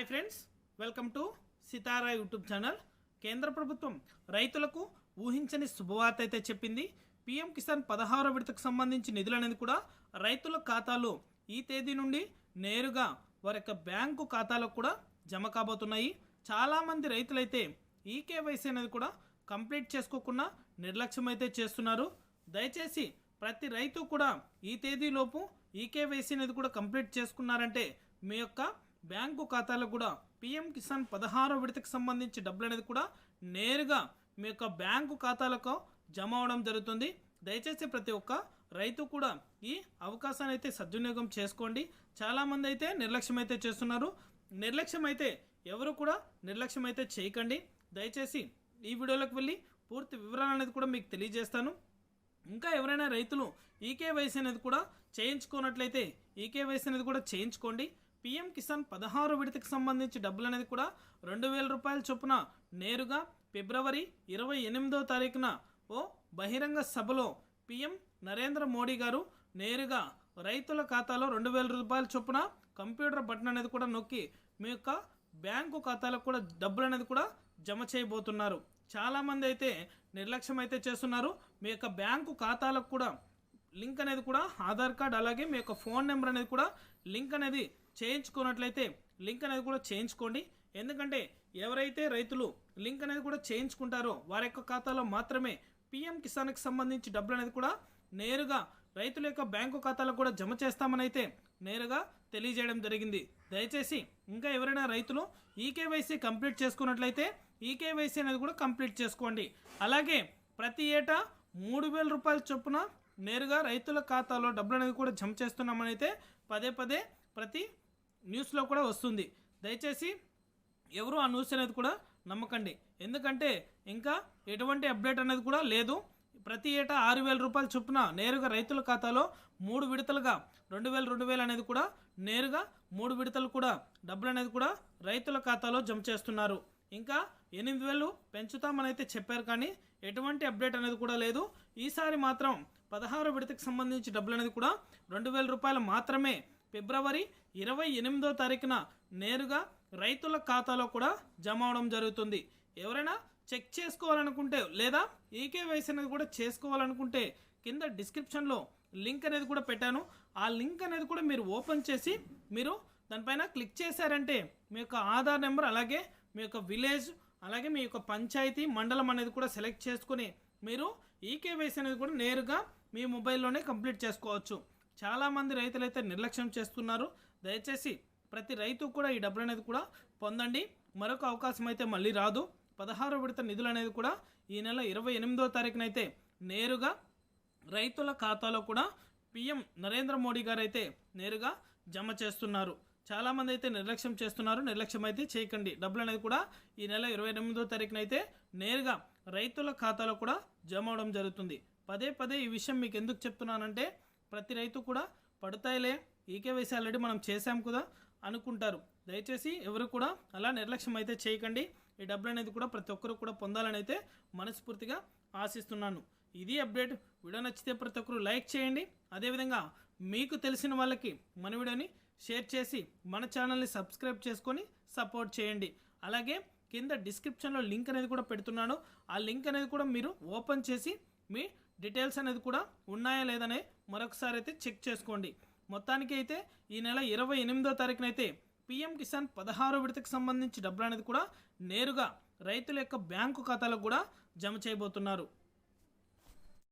Hi friends welcome to Sitara YouTube channel. కేంద్ర ప్రభుత్వం రైతులకు ఊహించని శుభవార్త అయితే చెప్పింది. పీఎం కిసాన్ పదహారో విడతకు సంబంధించి నిధులు అనేది కూడా రైతుల ఖాతాలో ఈ తేదీ నుండి నేరుగా వారి యొక్క బ్యాంకు ఖాతాలకు కూడా జమ కాబోతున్నాయి. చాలామంది రైతులైతే ఈ కేవైసీ అనేది కూడా కంప్లీట్ చేసుకోకుండా నిర్లక్ష్యం అయితే చేస్తున్నారు. దయచేసి ప్రతి రైతు కూడా ఈ తేదీలోపు ఈ కేవైసీ అనేది కూడా కంప్లీట్ చేసుకున్నారంటే మీ యొక్క బ్యాంకు ఖాతాలకు కూడా పిఎం కిసాన్ పదహారో విడతకు సంబంధించి డబ్బులు అనేది కూడా నేరుగా మీ యొక్క బ్యాంకు ఖాతాలకు జమ అవడం జరుగుతుంది. దయచేసి ప్రతి ఒక్క రైతు కూడా ఈ అవకాశాన్ని అయితే సద్వినియోగం చేసుకోండి. చాలామంది అయితే నిర్లక్ష్యం అయితే చేస్తున్నారు. నిర్లక్ష్యం అయితే ఎవరు కూడా నిర్లక్ష్యం అయితే చేయకండి. దయచేసి ఈ వీడియోలోకి వెళ్ళి పూర్తి వివరాలు అనేది కూడా మీకు తెలియజేస్తాను. ఇంకా ఎవరైనా రైతులు ఈకేవైసీ అనేది కూడా చేయించుకున్నట్లయితే ఈకేవైసీ అనేది కూడా చేయించుకోండి. పిఎం కిసాన్ పదహారు విడతకు సంబంధించి డబ్బులు అనేది కూడా రెండు వేల రూపాయల చొప్పున నేరుగా ఫిబ్రవరి ఇరవై ఎనిమిదో తారీఖున ఓ బహిరంగ సభలో పిఎం నరేంద్ర మోడీ గారు నేరుగా రైతుల ఖాతాలో రెండు వేల రూపాయల చొప్పున కంప్యూటర్ బటన్ అనేది కూడా నొక్కి మీ యొక్క బ్యాంకు ఖాతాలకు కూడా డబ్బులు అనేది కూడా జమ చేయబోతున్నారు. చాలామంది అయితే నిర్లక్ష్యం అయితే చేస్తున్నారు. మీ యొక్క బ్యాంకు ఖాతాలకు కూడా లింక్ అనేది కూడా ఆధార్ కార్డ్ అలాగే మీ యొక్క ఫోన్ నెంబర్ అనేది కూడా లింక్ అనేది చేయించుకున్నట్లయితే లింక్ అనేది కూడా చేయించుకోండి. ఎందుకంటే ఎవరైతే రైతులు లింక్ అనేది కూడా చేయించుకుంటారో వారి యొక్క ఖాతాలో మాత్రమే పిఎం కిసాన్కి సంబంధించి డబ్బులు అనేది కూడా నేరుగా రైతుల యొక్క బ్యాంకు ఖాతాలో కూడా జమ చేస్తామనైతే నేరుగా తెలియజేయడం జరిగింది. దయచేసి ఇంకా ఎవరైనా రైతులు ఈకేవైసీ కంప్లీట్ చేసుకున్నట్లయితే ఈకేవైసీ అనేది కూడా కంప్లీట్ చేసుకోండి. అలాగే ప్రతి ఏటా మూడు వేల రూపాయల చొప్పున నేరుగా రైతుల ఖాతాలో డబ్బులు అనేది కూడా జమ చేస్తున్నామని అయితే పదే పదే ప్రతి న్యూస్లో కూడా వస్తుంది. దయచేసి ఎవరు ఆ న్యూస్ అనేది కూడా నమ్మకండి. ఎందుకంటే ఇంకా ఎటువంటి అప్డేట్ అనేది కూడా లేదు. ప్రతి ఏటా ఆరు వేల రూపాయల చొప్పున నేరుగా రైతుల ఖాతాలో మూడు విడతలుగా రెండు వేల రెండు వేలు అనేది కూడా నేరుగా మూడు విడతలు కూడా డబ్బులు అనేది కూడా రైతుల ఖాతాలో జమ చేస్తున్నారు. ఇంకా ఎనిమిది వేలు పెంచుతామని అయితే చెప్పారు కానీ ఎటువంటి అప్డేట్ అనేది కూడా లేదు. ఈసారి మాత్రం పదహారు విడతకు సంబంధించి డబ్బులు అనేది కూడా రెండు వేల రూపాయలు మాత్రమే. ఫిబ్రవరి ఇరవై ఎనిమిదో తారీఖున నేరుగా రైతుల ఖాతాలో కూడా జమ అవడం జరుగుతుంది. ఎవరైనా చెక్ చేసుకోవాలనుకుంటే లేదా ఈకేవైసీ అనేది కూడా చేసుకోవాలనుకుంటే కింద డిస్క్రిప్షన్లో లింక్ అనేది కూడా పెట్టాను. ఆ లింక్ అనేది కూడా మీరు ఓపెన్ చేసి మీరు దానిపైన క్లిక్ చేశారంటే మీ యొక్క ఆధార్ నెంబర్ అలాగే మీ యొక్క విలేజ్ అలాగే మీ యొక్క పంచాయతీ మండలం అనేది కూడా సెలెక్ట్ చేసుకుని మీరు ఈ కేవైసీ అనేది కూడా నేరుగా మీ మొబైల్లోనే కంప్లీట్ చేసుకోవచ్చు. చాలామంది రైతులు అయితే నిర్లక్ష్యం చేస్తున్నారు. దయచేసి ప్రతి రైతు కూడా ఈ డబ్బులు అనేది కూడా పొందండి. మరొక అవకాశం అయితే మళ్ళీ రాదు. పదహారు విడత నిధులు అనేది కూడా ఈ నెల ఇరవై ఎనిమిదో తారీఖునైతే నేరుగా రైతుల ఖాతాలో కూడా పిఎం నరేంద్ర మోడీ గారు అయితే నేరుగా జమ చేస్తున్నారు. చాలామంది అయితే నిర్లక్ష్యం చేస్తున్నారు. నిర్లక్ష్యం అయితే చేయకండి. డబ్బులు అనేది కూడా ఈ నెల ఇరవై ఎనిమిదో తారీఖునైతే నేరుగా రైతుల ఖాతాలో కూడా జమ అవడం జరుగుతుంది. పదే పదే ఈ విషయం మీకు ఎందుకు చెప్తున్నానంటే ప్రతి రైతు కూడా పడతాయిలే ఈకేవైసీ ఆల్రెడీ మనం చేశాం కదా అనుకుంటారు. దయచేసి ఎవరు కూడా అలా నిర్లక్ష్యం అయితే చేయకండి. ఈ డబ్బులు అనేది కూడా ప్రతి ఒక్కరు కూడా పొందాలని అయితే మనస్ఫూర్తిగా ఆశిస్తున్నాను. ఇది అప్డేట్. వీడియో నచ్చితే ప్రతి ఒక్కరు లైక్ చేయండి. అదేవిధంగా మీకు తెలిసిన వాళ్ళకి మన వీడియోని షేర్ చేసి మన ఛానల్ని సబ్స్క్రైబ్ చేసుకొని సపోర్ట్ చేయండి. అలాగే కింద డిస్క్రిప్షన్లో లింక్ అనేది కూడా పెడుతున్నాను. ఆ లింక్ అనేది కూడా మీరు ఓపెన్ చేసి మీ డీటెయిల్స్ అనేది కూడా ఉన్నాయా లేదనే మరొకసారి అయితే చెక్ చేసుకోండి. మొత్తానికి అయితే ఈ నెల ఇరవై ఎనిమిదో తారీఖునైతే పిఎం కిసాన్ పదహారు విడతకు సంబంధించి డబ్బులు అనేది కూడా నేరుగా రైతుల యొక్క బ్యాంకు ఖాతాలకు కూడా జమ చేయబోతున్నారు.